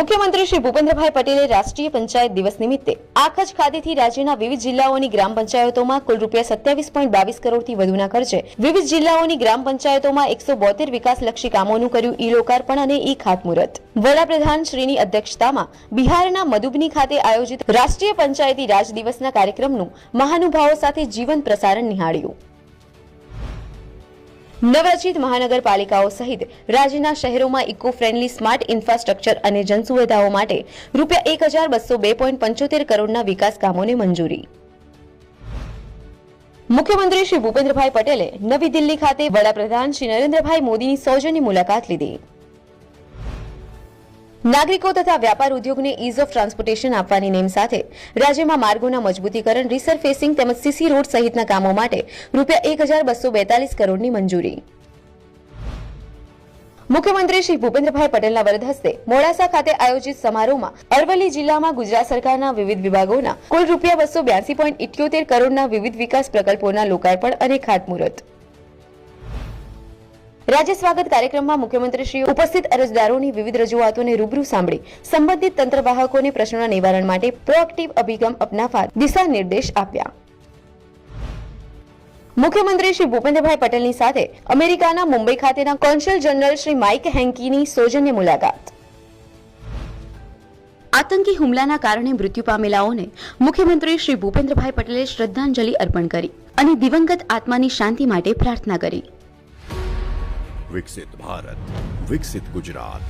મુખ્યમંત્રી શ્રી ભૂપેન્દ્રભાઈ પટેલે રાષ્ટ્રીય પંચાયત દિવસ નિમિત્તે આખજ ખાતેથી રાજ્યના વિવિધ જિલ્લાઓની ગ્રામ પંચાયતોમાં કુલ રૂપિયા સત્યાવીસ પોઈન્ટ બાવીસ કરોડથી વધુના ખર્ચે વિવિધ જિલ્લાઓની ગ્રામ પંચાયતોમાં એકસો બોતેર વિકાસલક્ષી કામોનું કર્યું ઈ લોકાર્પણ અને ઈ ખાતમુહૂર્ત. વડાપ્રધાન શ્રીની અધ્યક્ષતામાં બિહારના મધુબની ખાતે આયોજિત રાષ્ટ્રીય પંચાયતી રાજ દિવસના કાર્યક્રમનું મહાનુભાવો સાથે જીવન પ્રસારણ નિહાળ્યું. નવરચિત મહાનગરપાલિકાઓ સહિત રાજ્યના શહેરોમાં ઇકો ફ્રેન્ડલી સ્માર્ટ ઇન્ફ્રાસ્ટ્રક્ચર અને જનસુવિધાઓ માટે રૂપિયા એક હજાર બસો બે પોઈન્ટ પંચોતેર કરોડના વિકાસ કામોને મંજૂરી. મુખ્યમંત્રી શ્રી ભૂપેન્દ્રભાઈ પટેલે નવી દિલ્હી ખાતે વડાપ્રધાન શ્રી નરેન્દ્રભાઈ મોદીની સૌજન્ય મુલાકાત લીધી. નાગરિકો તથા વ્યાપાર ઉદ્યોગને ઇઝ ઓફ ટ્રાન્સપોર્ટેશન આપવાની નેમ સાથે રાજ્યમાં માર્ગોના મજબૂતીકરણ રિસરફેસિંગ તેમજ સીસી રોડ સહિતના કામો માટે રૂપિયા એક કરોડની મંજૂરી. મુખ્યમંત્રી શ્રી ભૂપેન્દ્રભાઈ પટેલના વરદ હસ્તે મોડાસા ખાતે આયોજિત સમારોહમાં અરવલ્લી જિલ્લામાં ગુજરાત સરકારના વિવિધ વિભાગોના કુલ રૂપિયા બસો બ્યાસી પોઈન્ટ ઇઠ્યોતેર કરોડના વિવિધ વિકાસ પ્રકલ્પોના લોકાર્પણ અને ખાતમુહૂર્ત રાજ્ય સ્વાગત કાર્યક્રમમાં મુખ્યમંત્રીશ્રીએ ઉપસ્થિત અરજદારોની વિવિધ રજૂઆતોને રૂબરૂ સાંભળી, સંબંધિત તંત્રવાહકોને પ્રશ્નોના નિવારણ માટે પ્રોએક્ટિવ અભિગમ અપનાવવા દિશા નિર્દેશ આપ્યા. મુખ્યમંત્રી શ્રી ભૂપેન્દ્રભાઈ પટેલની સાથે અમેરિકાના મુંબઈ ખાતેના કોન્સ્યુલ જનરલ શ્રી માઇક હેન્કીની સૌજન્ય મુલાકાત. આતંકી હુમલાના કારણે મૃત્યુ પામેલાઓને મુખ્યમંત્રી શ્રી ભૂપેન્દ્રભાઈ પટેલે શ્રદ્ધાંજલિ અર્પણ કરી અને દિવંગત આત્માની શાંતિ માટે પ્રાર્થના કરી. વિકસિત ભારત વિકસિત ગુજરાત.